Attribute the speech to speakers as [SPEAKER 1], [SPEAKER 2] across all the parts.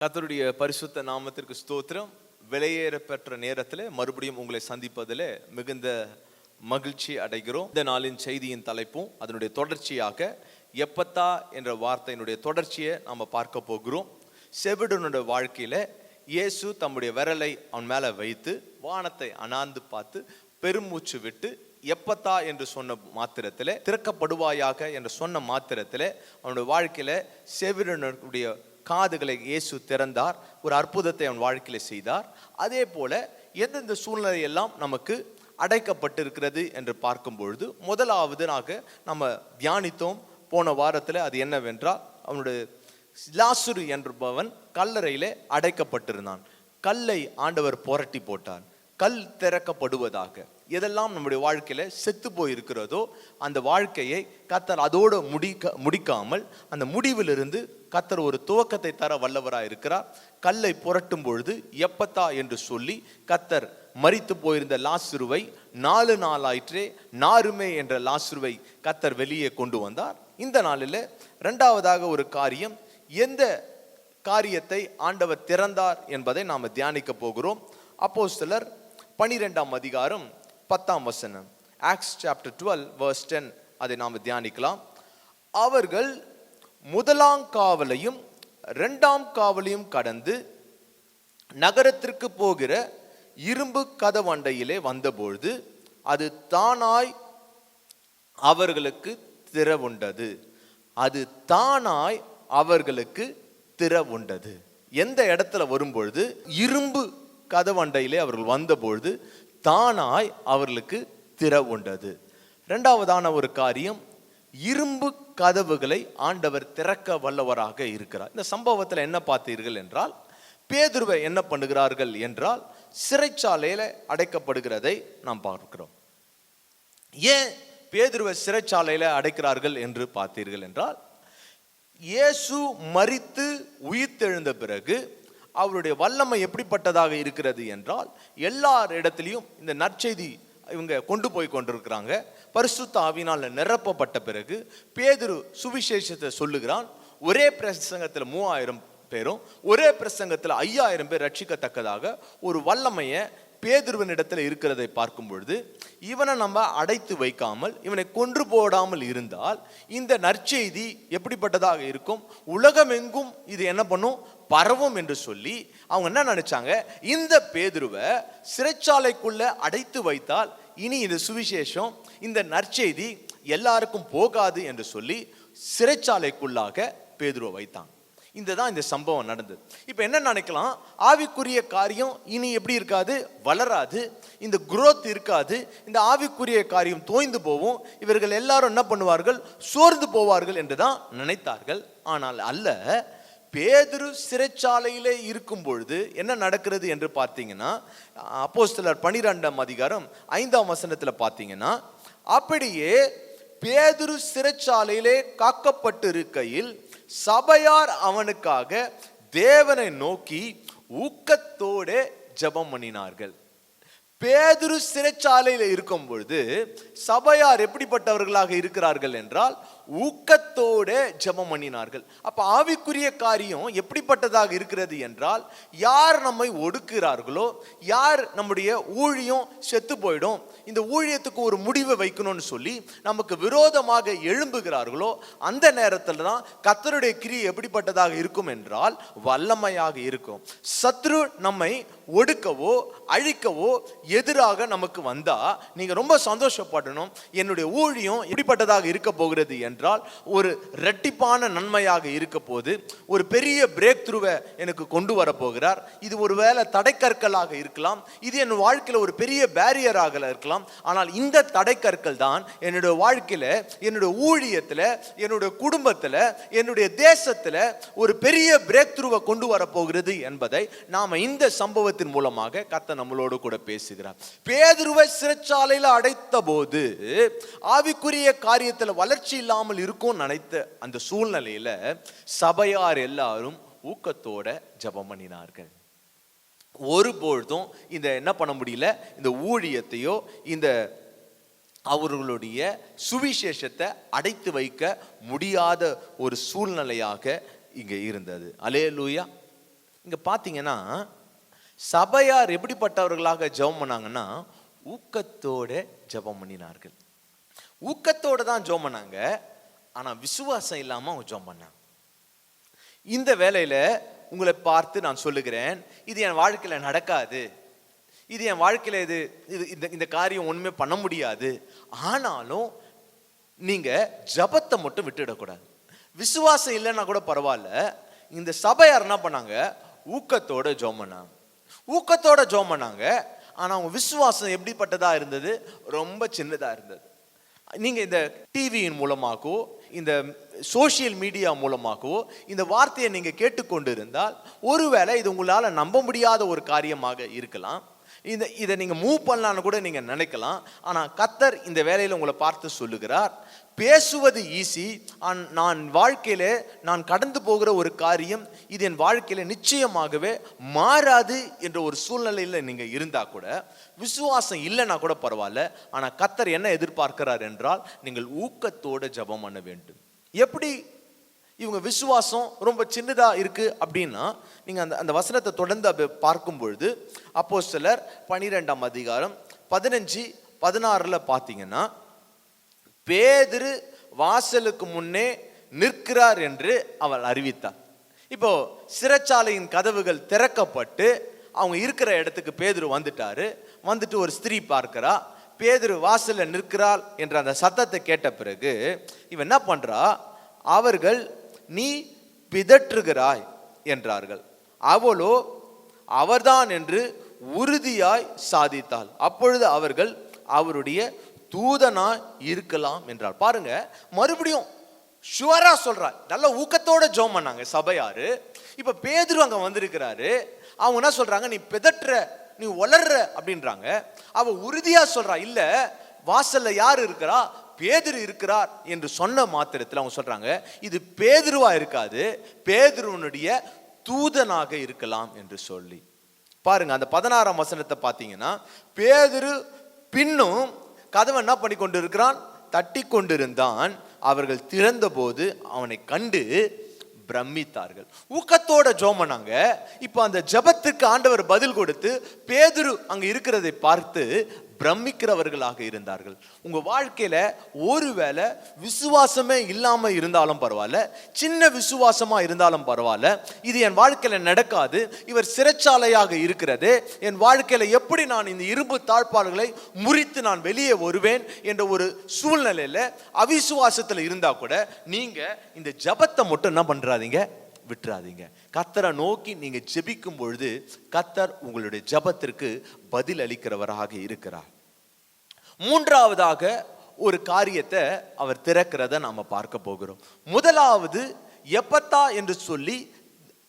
[SPEAKER 1] கத்தருடைய பரிசுத்த நாமத்திற்கு ஸ்தோத்திரம். விலையேற பெற்ற நேரத்தில் மறுபடியும் உங்களை சந்திப்பதில் மிகுந்த மகிழ்ச்சி அடைகிறோம். இந்த நாளின் செய்தியின் தலைப்பும் அதனுடைய தொடர்ச்சியாக எப்பத்தா என்ற வார்த்தையினுடைய தொடர்ச்சியை நாம் பார்க்க போகிறோம். செவிடனுடைய வாழ்க்கையில் இயேசு தம்முடைய விரலை அவன் மேலே வைத்து வானத்தை அனாந்து பார்த்து பெருமூச்சு விட்டு எப்பத்தா என்று சொன்ன மாத்திரத்தில் திறக்கப்படுவாயாக என்று சொன்ன மாத்திரத்தில் அவனுடைய வாழ்க்கையில் செவிடனுடைய காதுகளை இயேசு திறந்தார் ஒரு அற்புதத்தை அவன் வாழ்க்கையில் செய்தார். அதே போல எந்தெந்த சூழ்நிலையெல்லாம் நமக்கு அடைக்கப்பட்டிருக்கிறது என்று பார்க்கும் பொழுது முதலாவதுனாக நம்ம தியானித்தோம் போன வாரத்தில் அது என்னவென்றால் அவனுடைய லாசுரு என்பவன் கல்லறையிலே அடைக்கப்பட்டிருந்தான். கல்லை ஆண்டவர் புரட்டி போட்டார். கல் திறக்கப்படுவதாக. எதெல்லாம் நம்முடைய வாழ்க்கையில் செத்து போயிருக்கிறதோ அந்த வாழ்க்கையை கத்தர் அதோடு முடிக்க முடிக்காமல் அந்த முடிவிலிருந்து கத்தர் ஒரு துவக்கத்தை தர வல்லவராக இருக்கிறார். கல்லை புரட்டும் பொழுது எப்பத்தா என்று சொல்லி கத்தர் மறித்து போயிருந்த லாசுருவை நாலு நாளாயிற்றே நாருமே என்ற லாசுருவை கத்தர் வெளியே கொண்டு வந்தார். இந்த நாளில் ரெண்டாவதாக ஒரு காரியம் எந்த காரியத்தை ஆண்டவர் திறந்தார் என்பதை நாம் தியானிக்க போகிறோம். அப்போ சிலர் பனிரெண்டாம் அதிகாரம் பத்தாம் வசனம். Acts chapter twelve verse ten அதை நாம் தியானிக்கலாம். அவர்கள் முதலாம் காவலையும் ரெண்டாம் காவலையும் கடந்து நகரத்திற்கு போகிற இரும்பு கதவண்டையிலே வந்தபொழுது அது தானாய் அவர்களுக்கு திறவுண்டது. அது தானாய் அவர்களுக்கு திறவுண்டது. எந்த இடத்துல வரும்பொழுது இரும்பு கதவண்டையிலே அவர்கள் வந்தபொழுது தானாய் அவர்களுக்கு திறவுண்டது ரெண்டாவதான ஒரு காரியம் இரும்பு கதவுகளை ஆண்டவர் திறக்க வல்லவராக இருக்கிறார். இந்த சம்பவத்தில் என்ன பார்த்தீர்கள் என்றால் பேதுருவை என்ன பண்ணுகிறார்கள் என்றால் சிறைச்சாலையில் அடைக்கப்படுகிறதை நாம் பார்க்கிறோம். ஏன் பேதுருவை சிறைச்சாலையில் அடைக்கிறார்கள் என்று பார்த்தீர்கள் என்றால் இயேசு மரித்து உயிர்த்தெழுந்த பிறகு அவருடைய வல்லமை எப்படிப்பட்டதாக இருக்கிறது என்றால் எல்லார் இடத்துலையும் இந்த நற்செய்தி இவங்க கொண்டு போய் கொண்டிருக்கிறாங்க. பரிசுத்த ஆவினால் நிரப்பப்பட்ட பிறகு பேதுரு சுவிசேஷத்தை சொல்லுகிறான் ஒரே பிரசங்கத்தில் மூவாயிரம் பேரும் ஒரே பிரசங்கத்தில் ஐயாயிரம் பேர் ரட்சிக்கத்தக்கதாக ஒரு வல்லமையை பேதுருவின் இடத்துல இருக்கிறதை பார்க்கும் பொழுது இவனை நம்ம அடைத்து வைக்காமல் இவனை கொன்று போடாமல் இருந்தால் இந்த நற்செய்தி எப்படிப்பட்டதாக இருக்கும்? உலகமெங்கும் இது என்ன பண்ணும்? பரவும் என்று சொல்லி அவங்க என்ன நினைச்சாங்க? இந்த பேதுருவை சிறைச்சாலைக்குள்ள அடைத்து வைத்தால் இனி இந்த சுவிசேஷம் இந்த நற்செய்தி எல்லாருக்கும் போகாது என்று சொல்லி சிறைச்சாலைக்குள்ளாக பேதுருவை வைத்தாங்க. இந்த தான் இந்த சம்பவம் நடந்தது. இப்போ என்ன நினைக்கலாம்? ஆவிக்குரிய காரியம் இனி எப்படி இருக்காது? வளராது. இந்த குரோத் இருக்காது. இந்த ஆவிக்குரிய காரியம் தோய்ந்து போகும். இவர்கள் எல்லாரும் என்ன பண்ணுவார்கள்? சோர்ந்து போவார்கள் என்று தான் நினைத்தார்கள். ஆனால் அல்ல பேதுரு சிறைச்சாலையிலே இருக்கும் பொழுது என்ன நடக்கிறது என்று பார்த்தீங்கன்னா அப்போஸ்தலர் பனிரெண்டாம் அதிகாரம் ஐந்தாம் வசனத்தில் பார்த்தீங்கன்னா அப்படியே பேதுரு சிறைச்சாலையிலே காக்கப்பட்டு இருக்கையில் சபையார் அவனுக்காக தேவனை நோக்கி ஊக்கத்தோடு ஜெபம் பண்ணினார்கள். பேதுரு சிறைச்சாலையில் இருக்கும் பொழுது சபையார் எப்படிப்பட்டவர்களாக இருக்கிறார்கள் என்றால் ஊக்கத்தோட ஜெபம் பண்ணினார்கள். அப்போ ஆவிக்குரிய காரியம் எப்படிப்பட்டதாக இருக்கிறது என்றால் யார் நம்மை ஒடுக்கிறார்களோ யார் நம்முடைய ஊழியம் செத்து போயிடும் இந்த ஊழியத்துக்கு ஒரு முடிவை வைக்கணும்னு சொல்லி நமக்கு விரோதமாக எழும்புகிறார்களோ அந்த நேரத்தில் தான் கத்தருடைய கிரி எப்படிப்பட்டதாக இருக்கும் என்றால் வல்லமையாக இருக்கும். சத்ரு நம்மை ஒடுக்கவோ அழிக்கவோ எதிராக நமக்கு வந்தால் நீங்கள் ரொம்ப சந்தோஷப்படணும். என்னுடைய ஊழியம் எப்படிப்பட்டதாக இருக்க போகிறது என்றால் ஒரு ரெட்டிப்பான நன்மையாக இருக்க போது ஒரு பெரிய பிரேக் த்ரூவை எனக்கு கொண்டு வரப்போகிறார். இது ஒரு வேளை தடைக்கற்களாக இருக்கலாம். இது என் வாழ்க்கையில் ஒரு பெரிய பேரியராக இருக்கலாம். ஆனால் இந்த தடைக்கற்கள் தான் என்னுடைய வாழ்க்கையில் என்னுடைய ஊழியத்தில் என்னுடைய குடும்பத்தில் என்னுடைய தேசத்தில் ஒரு பெரிய பிரேக் த்ரூவை கொண்டு வரப்போகிறது என்பதை நாம இந்த சம்பவத்தின் மூலமாக கத்த நம்மளோடு கூட பேசுகிறார். பேதுருவை சிறைச்சாலையில் அடைத்த போது ஆவிக்குரிய காரியத்தில் வளர்ச்சி இல்லாமல் இருக்கும் நினைத்த அந்த சூழ்நிலையில சபையார் எல்லாரும் ஊக்கத்தோட ஜெபம் பண்ணினார்கள். ஒருபொழுதும் இந்த என்ன பண்ண முடியல? இந்த ஊழியத்தையோ இந்த அவர்களுடைய சுவிசேஷத்தை அடைத்து வைக்க முடியாத ஒரு சூழ்நிலையாக இங்கே இருந்தது. அலே லூயா இங்கே பார்த்தீங்கன்னா சபையார் எப்படிப்பட்டவர்களாக ஜெபம் பண்ணாங்கன்னா ஊக்கத்தோட ஜெபம் பண்ணினார்கள். ஊக்கத்தோட தான் ஜெபம் பண்ணாங்க. ஆனால் விசுவாசம் இல்லாமல் அவங்க ஜோம் பண்ணாங்க. இந்த வேலையில் உங்களை பார்த்து நான் சொல்லுகிறேன் இது என் வாழ்க்கையில் நடக்காது. இது என் வாழ்க்கையில் இது இது இந்த இந்த காரியம் ஒன்றுமே பண்ண முடியாது. ஆனாலும் நீங்கள் ஜபத்தை மட்டும் விட்டுடக்கூடாது விசுவாசம் இல்லைன்னா கூட பரவாயில்ல. இந்த சபையார் என்ன பண்ணாங்க? ஊக்கத்தோட ஜோம் பண்ணாங்க. ஊக்கத்தோட ஜோம் பண்ணாங்க. ஆனால் அவங்க விசுவாசம் எப்படிப்பட்டதாக இருந்தது? ரொம்ப சின்னதாக இருந்தது. நீங்கள் இந்த டிவியின் மூலமாகவோ இந்த சோஷியல் மீடியா மூலமாகவோ இந்த வார்த்தையை நீங்கள் கேட்டுக்கொண்டு இருந்தால் ஒருவேளை இது உங்களால் நம்ப முடியாத ஒரு காரியமாக இருக்கலாம். இதை இதை நீங்கள் மூவ் பண்ணலான்னு கூட நீங்கள் நினைக்கலாம். ஆனால் கத்தர் இந்த வேலையில் உங்களை பார்த்து சொல்லுகிறார். பேசுவது ஈஸி நான் வாழ்க்கையில் நான் கடந்து போகிற ஒரு காரியம் இது என் வாழ்க்கையில் நிச்சயமாகவே மாறாது என்ற ஒரு சூழ்நிலையில் நீங்கள் இருந்தால் கூட விசுவாசம் இல்லைன்னா கூட பரவாயில்ல. ஆனால் கத்தர் என்ன எதிர்பார்க்கிறார் என்றால் நீங்கள் ஊக்கத்தோடு ஜெபம் பண்ண வேண்டும். எப்படி இவங்க விசுவாசம் ரொம்ப சின்னதாக இருக்குது அப்படின்னா நீங்கள் அந்த அந்த வசனத்தை தொடர்ந்து அப்படி பார்க்கும் பொழுது அப்போ சிலர் பனிரெண்டாம் அதிகாரம் பதினஞ்சு பதினாறில் பார்த்தீங்கன்னா பேதிரு வாசலுக்கு முன்னே நிற்கிறார் என்று அவள் அறிவித்தார். இப்போ சிறைச்சாலையின் கதவுகள் திறக்கப்பட்டு அவங்க இருக்கிற இடத்துக்கு பேதுரு வந்துட்டாரு. வந்துட்டு ஒரு ஸ்திரீ பார்க்கிறா பேதுரு வாசலில் நிற்கிறாள் என்ற அந்த சத்தத்தை கேட்ட பிறகு இவன் என்ன பண்ணுறா அவர்கள் நீ பிதற்றுகிறாய் என்றார்கள். அவளோ அவர்தான் என்று உறுதியாய் சாதித்தாள். அப்பொழுது அவர்கள் அவருடைய தூதனா இருக்கலாம் என்றார் பாருங்க மறுபடியும் ஷுவரா சொல்றார். நல்ல ஊக்கத்தோட ஜோம் பண்ணாங்க சபையாரு. இப்ப பேதுரு அங்க வந்திருக்கிறாரு. அவங்க என்ன சொல்றாங்க? நீ பிதற்ற நீ வளர்ற அப்படின்றாங்க. அவ உறுதியா சொல்றா இல்ல வாசல்ல யார் இருக்கிறா? பேதுரு இருக்கிறார் என்று சொன்ன மாத்திரத்தில் அவங்க சொல்கிறாங்க இது பேதுருவா இருக்காது பேதுருவனுடைய தூதனாக இருக்கலாம் என்று சொல்லி. பாருங்க அந்த பதினாறாம் வசனத்தை பார்த்தீங்கன்னா பேதுரு பின்னும் கதவை என்ன பண்ணி கொண்டு இருக்கிறான் தட்டி கொண்டிருந்தான். அவர்கள் திறந்தபோது அவனை கண்டு பிரமித்தார்கள். ஊக்கத்தோட ஜோமனாங்க. இப்போ அந்த ஜபத்துக்கு ஆண்டவர் பதில் கொடுத்து பேதுரு அங்கே இருக்கிறதை பார்த்து பிரமிக்கிறவர்களாக இருந்தார்கள். உங்கள் வாழ்க்கையில் ஒருவேளை விசுவாசமே இல்லாமல் இருந்தாலும் பரவாயில்ல சின்ன விசுவாசமாக இருந்தாலும் பரவாயில்ல இது என் வாழ்க்கையில் நடக்காது இவர் சிறைச்சாலையாக இருக்கிறது என் வாழ்க்கையில் எப்படி நான் இந்த இரும்பு தாழ்பாடுகளை முறித்து நான் வெளியே வருவேன் என்ற ஒரு சூழ்நிலையில் அவிசுவாசத்தில் இருந்தால் கூட நீங்கள் இந்த ஜபத்தை மட்டும் என்ன பண்ணுறாதீங்க விட்டுறாதீங்க. கத்தரை நோக்கி நீங்கள் ஜெபிக்கும் பொழுது கத்தர் உங்களுடைய ஜபத்திற்கு பதில் அளிக்கிறவராக இருக்கிறார். மூன்றாவதாக ஒரு காரியத்தை அவர் திறக்கிறத நாம் பார்க்க போகிறோம். முதலாவது எப்பத்தா என்று சொல்லி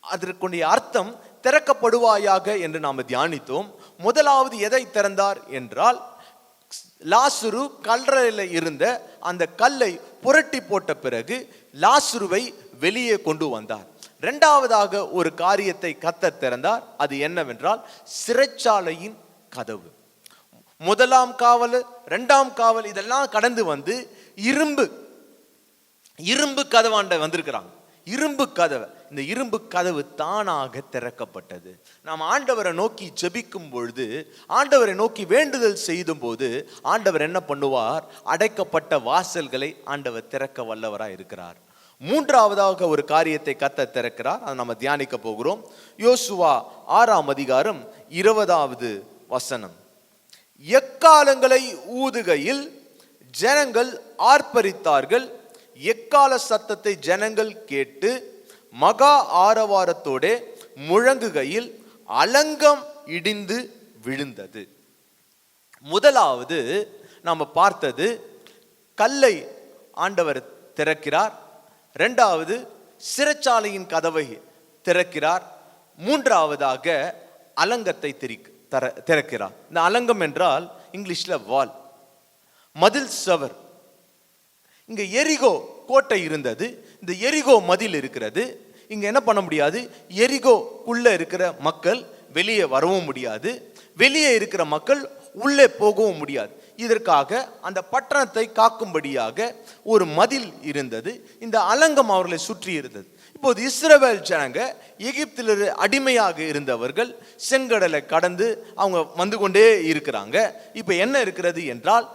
[SPEAKER 1] அதற்குடைய அர்த்தம் திறக்கப்படுவாயாக என்று நாம் தியானித்தோம். முதலாவது எதை திறந்தார் என்றால் லாசுரு கல்லறையில் இருந்த அந்த கல்லை புரட்டி போட்ட பிறகு லாசுருவை வெளியே கொண்டு வந்தார். ரெண்டாவதாக ஒரு காரியத்தை கத்தர் திறந்தார். அது என்னவென்றால் சிறைச்சாலையின் கதவு. முதலாம் காவல் ரெண்டாம் காவல் இதெல்லாம் கடந்து வந்து இரும்பு இரும்பு கதவாண்ட வந்திருக்கிறாங்க. இரும்பு கதவை. இந்த இரும்பு கதவு தானாக திறக்கப்பட்டது. நாம் ஆண்டவரை நோக்கி ஜெபிக்கும் பொழுது ஆண்டவரை நோக்கி வேண்டுதல் செய்தும் போது ஆண்டவர் என்ன பண்ணுவார்? அடைக்கப்பட்ட வாசல்களை ஆண்டவர் திறக்க வல்லவராக இருக்கிறார் மூன்றாவதாக ஒரு காரியத்தை கத்த திறக்கிறார். அதை நம்ம தியானிக்க போகிறோம். யோசுவா ஆறாம் அதிகாரம் இருபதாவது வசனம். எக்காலங்களை ஊதுகையில் ஜனங்கள் ஆர்ப்பரித்தார்கள். எக்கால சத்தத்தை ஜனங்கள் கேட்டு மகா ஆரவாரத்தோடே முழங்குகையில் அலங்கம் இடிந்து விழுந்தது. முதலாவது நாம் பார்த்தது கல்லை ஆண்டவர் திறக்கிறார். ரெண்டாவது சிறைச்சாலையின் கதவை திறக்கிறார். மூன்றாவதாக அலங்கத்தை திரிக் தர திறக்கிறார். இந்த அலங்கம் என்றால் இங்கிலீஷில் வால். மதில் சவர். இங்கே எரிகோ கோட்டை இருந்தது. இந்த எரிகோ மதில் இருக்கிறது. இங்கே என்ன பண்ண முடியாது? எரிகோக்குள்ளே இருக்கிற மக்கள் வெளியே வரவும் முடியாது. வெளியே இருக்கிற மக்கள் உள்ளே போகவும் முடியாது. இதற்காக அந்த பட்டணத்தை காக்கும்படியாக ஒரு மதில் இருந்தது. இந்த அலங்கம் அவர்களை சுற்றி இருந்தது. இப்போது இஸ்ரவேல் ஜனங்க எகிப்தில் அடிமையாக இருந்தவர்கள் செங்கடலை கடந்து அவங்க வந்து கொண்டே இருக்கிறாங்க. இப்போ என்ன இருக்கிறது என்றால்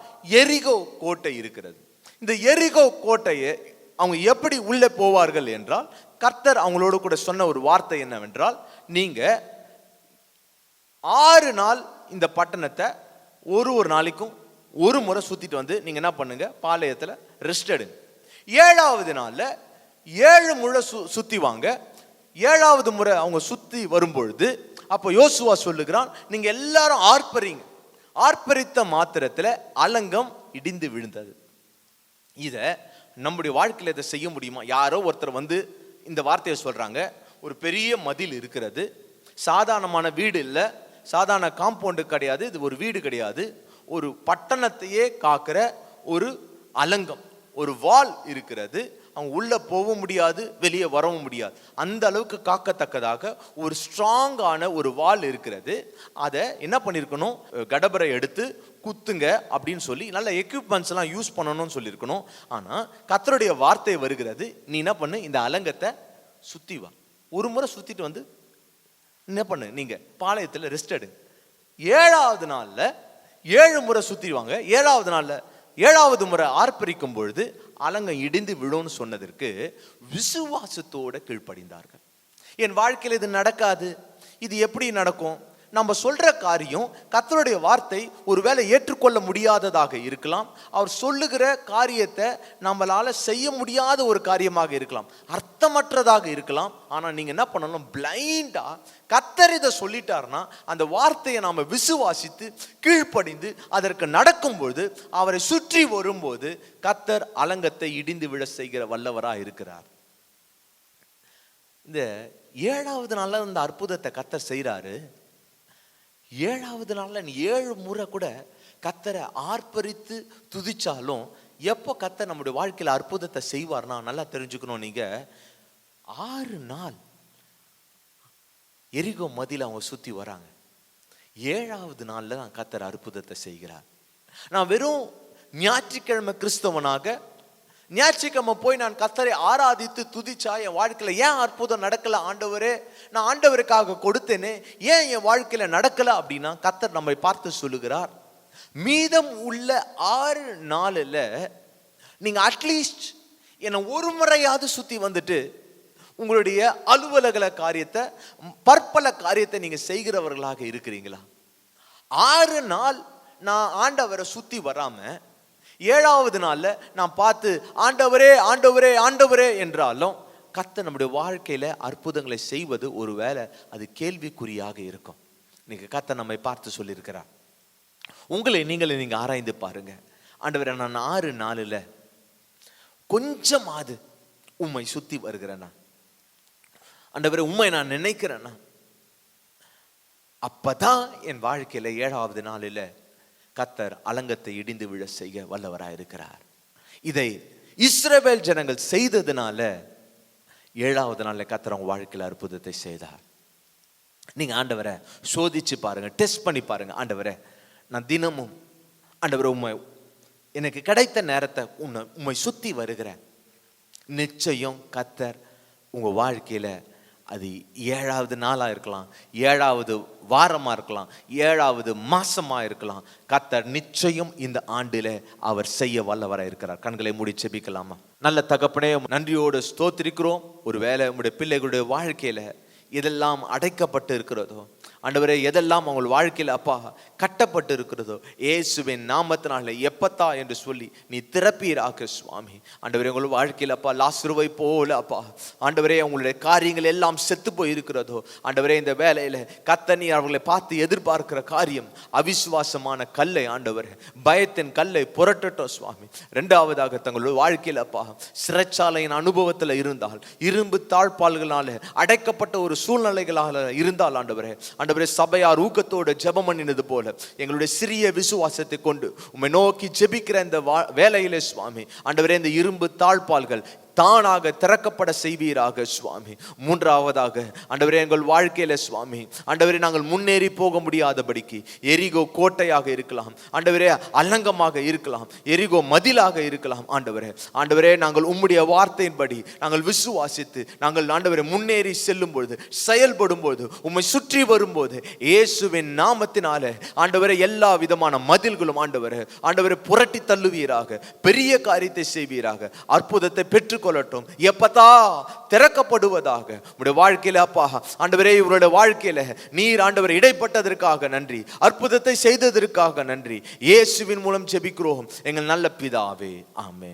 [SPEAKER 1] எரிகோ கோட்டை இருக்கிறது. இந்த எரிகோ கோட்டையை அவங்க எப்படி உள்ளே போவார்கள் என்றால் கர்த்தர் அவங்களோட கூட சொன்ன ஒரு வார்த்தை என்னவென்றால் நீங்கள் ஆறு நாள் இந்த பட்டணத்தை ஒரு ஒரு நாளைக்கும் ஒரு முறை சுத்திட்டு வந்து நீங்க என்ன பண்ணுங்க? பாளையத்துல ரெஸ்ட் எடுங்க. ஏழாவது நாள்ல ஏழு முறை சு சுற்றி வாங்க. ஏழாவது முறை அவங்க சுத்தி வரும்பொழுது அப்போ யோசுவா சொல்லுகிறான் நீங்க எல்லாரும் ஆர்ப்பரிங்க. ஆர்ப்பரித்த மாத்திரத்தில் அலங்கம் இடிந்து விழுந்தது. இதை நம்முடைய வாழ்க்கையில் இதை செய்ய முடியுமா? யாரோ ஒருத்தர் வந்து இந்த வார்த்தையை சொல்கிறாங்க ஒரு பெரிய மதில் இருக்கிறது. சாதாரணமான வீடு இல்லை. சாதாரண காம்பவுண்டு கிடையாது. இது ஒரு வீடு கிடையாது. ஒரு பட்டணத்தையே காக்கிற ஒரு அலங்கம் ஒரு வால் இருக்கிறது. அவங்க உள்ளே போக முடியாது வெளியே வரவும் முடியாது. அந்த அளவுக்கு காக்கத்தக்கதாக ஒரு ஸ்ட்ராங்கான ஒரு வால் இருக்கிறது. அதை என்ன பண்ணியிருக்கணும் கடபரை எடுத்து குத்துங்க அப்படின்னு சொல்லி நல்ல எக்யூப்மெண்ட்ஸ்லாம் யூஸ் பண்ணணும்னு சொல்லியிருக்கணும் ஆனால் கத்தருடைய வார்த்தை வருகிறது. நீ என்ன பண்ணு? இந்த அலங்கத்தை சுற்றி வா. ஒரு முறை சுற்றிட்டு வந்து என்ன பண்ணு? நீங்கள் பாளையத்தில் ரெஸ்ட் எடுங்க. ஏழாவது நாளில் ஏழு முறை சுற்றிடுவாங்க ஏழாவது நாளில் ஏழாவது முறை ஆர்ப்பரிக்கும் பொழுது அலங்கம் இடிந்து விழும்னு சொன்னதற்கு விசுவாசத்தோட கீழ்ப்படிந்தார்கள். என் வாழ்க்கையில் இது நடக்காது. இது எப்படி நடக்கும்? நம்ம சொல்கிற காரியம் கத்தருடைய வார்த்தை ஒருவேளை ஏற்றுக்கொள்ள முடியாததாக இருக்கலாம். அவர் சொல்லுகிற காரியத்தை நம்மளால் செய்ய முடியாத ஒரு காரியமாக இருக்கலாம். அர்த்தமற்றதாக இருக்கலாம். ஆனால் நீங்கள் என்ன பண்ணணும்? பிளைண்டாக கத்தர் இதை சொல்லிட்டாருன்னா அந்த வார்த்தையை நாம் விசுவாசித்து கீழ்ப்படிந்து அதற்கு நடக்கும்பொழுது அவரை சுற்றி வரும்போது கத்தர் அலங்கத்தை இடிந்து விழ செய்கிற வல்லவராக இருக்கிறார். இந்த ஏழாவது நாளில் அந்த அற்புதத்தை கத்தர் செய்கிறாரு ஏழாவது நாளில் நீ ஏழு முறை கூட கத்தரை ஆர்ப்பரித்து துதிச்சாலும் எப்போ கத்தர் நம்முடைய வாழ்க்கையில் அற்புதத்தை செய்வார்னா நல்லா தெரிஞ்சுக்கணும் நீங்கள் ஆறு நாள் எரிகோ மதியில் அவங்க சுற்றி வராங்க. ஏழாவது நாளில் தான் கத்தர் அற்புதத்தை செய்கிறார். நான் வெறும் ஞாயிற்றுக்கிழமை கிறிஸ்தவனாக ஞாயிற்றுக்கிழமை போய் நான் கத்தரை ஆராதித்து துதிச்சா என் வாழ்க்கையில் ஏன் அற்புதம் நடக்கல ஆண்டவரே? நான் ஆண்டவருக்காக கொடுத்தேனே ஏன் என் வாழ்க்கையில் நடக்கல அப்படின்னா கத்தர் நம்மை பார்த்து சொல்லுகிறார். மீதம் உள்ள ஆறு நாளில் நீங்கள் அட்லீஸ்ட் என்னை ஒரு முறையாவது சுற்றி வந்துட்டு உங்களுடைய அலுவலக காரியத்தை பற்பல காரியத்தை நீங்கள் செய்கிறவர்களாக இருக்கிறீங்களா? ஆறு நாள் நான் ஆண்டவரை சுற்றி வராமல் ஏழாவது நாளில் நான் பார்த்து ஆண்டவரே ஆண்டவரே ஆண்டவரே என்றாலும் கத்த நம்முடைய வாழ்க்கையில அற்புதங்களை செய்வது ஒருவேளை அது கேள்விக்குறியாக இருக்கும். நீங்கள் கத்த நம்மை பார்த்து சொல்லியிருக்கிறார். உங்களை நீங்களே நீங்கள் ஆராய்ந்து பாருங்க. ஆண்டவரே நான் ஆறு நாளில் கொஞ்சமாவது உம்மை சுற்றி வருகிறேன்னா ஆண்டவரே உண்மை நான் நினைக்கிறேன்னா அப்பதான் என் வாழ்க்கையில ஏழாவது நாளில் கத்தர் அலங்கத்தை இடிந்து விழ செய்ய வல்லவராய் இருக்கிறார். இதை இஸ்ரேவேல் ஜனங்கள் செய்ததுனால ஏழாவது நாளில் கத்தர் அவங்க வாழ்க்கையில் அற்புதத்தை செய்தார். நீங்கள் ஆண்டவரை சோதிச்சு பாருங்கள் டெஸ்ட் பண்ணி பாருங்கள் ஆண்டவரை நான் தினமும் ஆண்டவரை உண்மை எனக்கு கிடைத்த நேரத்தை உன்னை உண்மை சுற்றி வருகிறேன். நிச்சயம் கத்தர் உங்கள் வாழ்க்கையில் அது ஏழாவது நாளாக இருக்கலாம் ஏழாவது வாரமாக இருக்கலாம் ஏழாவது மாதமாக இருக்கலாம். கத்தர் நிச்சயம் இந்த ஆண்டில் அவர் செய்ய வல்லவராக இருக்கிறார். கண்களை மூடி செபிக்கலாமா நல்ல தகப்பனே நன்றியோடு ஸ்தோத்திரிக்கிறோம். ஒருவேளை உங்களுடைய பிள்ளைகளுடைய வாழ்க்கையில் எதெல்லாம் அடைக்கப்பட்டு இருக்கிறதோ ஆண்டவரே எதெல்லாம் அவங்கள் வாழ்க்கையில் அப்பா கட்டப்பட்டு இருக்கிறதோ ஏசுவின் நாமத்தினால எப்பத்தா என்று சொல்லி நீ திறப்பீராக சுவாமி. ஆண்டவரே உங்கள் வாழ்க்கையில் அப்பா லாசுருவை போல அப்பா ஆண்டவரே உங்களுடைய காரியங்கள் எல்லாம் செத்து போய் இருக்கிறதோ ஆண்டவரே இந்த வேலையில கத்தனி அவர்களை பார்த்து எதிர்பார்க்கிற காரியம் அவிசுவாசமான கல்லை ஆண்டவர் பயத்தின் கல்லை புரட்டட்டும் சுவாமி. ரெண்டாவதாக தங்களுடைய வாழ்க்கையில் அப்பா சிறைச்சாலையின் அனுபவத்தில் இருந்தால் இரும்பு தாழ்பால்களால் அடைக்கப்பட்ட ஒரு சூழ்நிலைகளால் இருந்தால் ஆண்டவரே ஆண்டவரே சபையார் ஊக்கத்தோடு ஜெபம் பண்ணினது போல எங்களுடைய சிறிய விசுவாசத்தை கொண்டு உம்மை நோக்கி ஜெபிக்கிற இந்த வா- வேலையிலே சுவாமி ஆண்டவரே இந்த இரும்பு தாழ்பால்கள் தானாக திறக்கப்பட செய்வீராக சுவாமி. மூன்றாவதாக ஆண்டவரே எங்கள் வாழ்க்கையில சுவாமி ஆண்டவரே நாங்கள் முன்னேறி போக முடியாதபடிக்கு எரிகோ கோட்டையாக இருக்கலாம் ஆண்டவரே அலங்கமாக இருக்கலாம் எரிகோ மதிலாக இருக்கலாம் ஆண்டவரே. ஆண்டவரே நாங்கள் உம்முடைய வார்த்தையின்படி நாங்கள் விசுவாசித்து நாங்கள் ஆண்டவரை முன்னேறி செல்லும் பொழுது செயல்படும் பொழுது உம்மை சுற்றி வரும்போது இயேசுவின் நாமத்தினால ஆண்டவரை எல்லா விதமான மதில்களும் ஆண்டவரே ஆண்டவரை புரட்டி தள்ளுவீராக பெரிய காரியத்தை செய்வீராக அற்புதத்தை பெற்று கொள்ளட்டும். எப்பதா திறக்கப்படுவதாக. உடைய வாழ்க்கையில அப்பா ஆண்டவரே இவருடைய வாழ்க்கையில நீர் ஆண்டவர் இடைப்பட்டதற்காக நன்றி. அற்புதத்தை செய்ததற்காக நன்றி. இயேசுவின் மூலம் ஜெபிக்கிறோம். எங்கள் நல்ல பிதாவே. ஆமே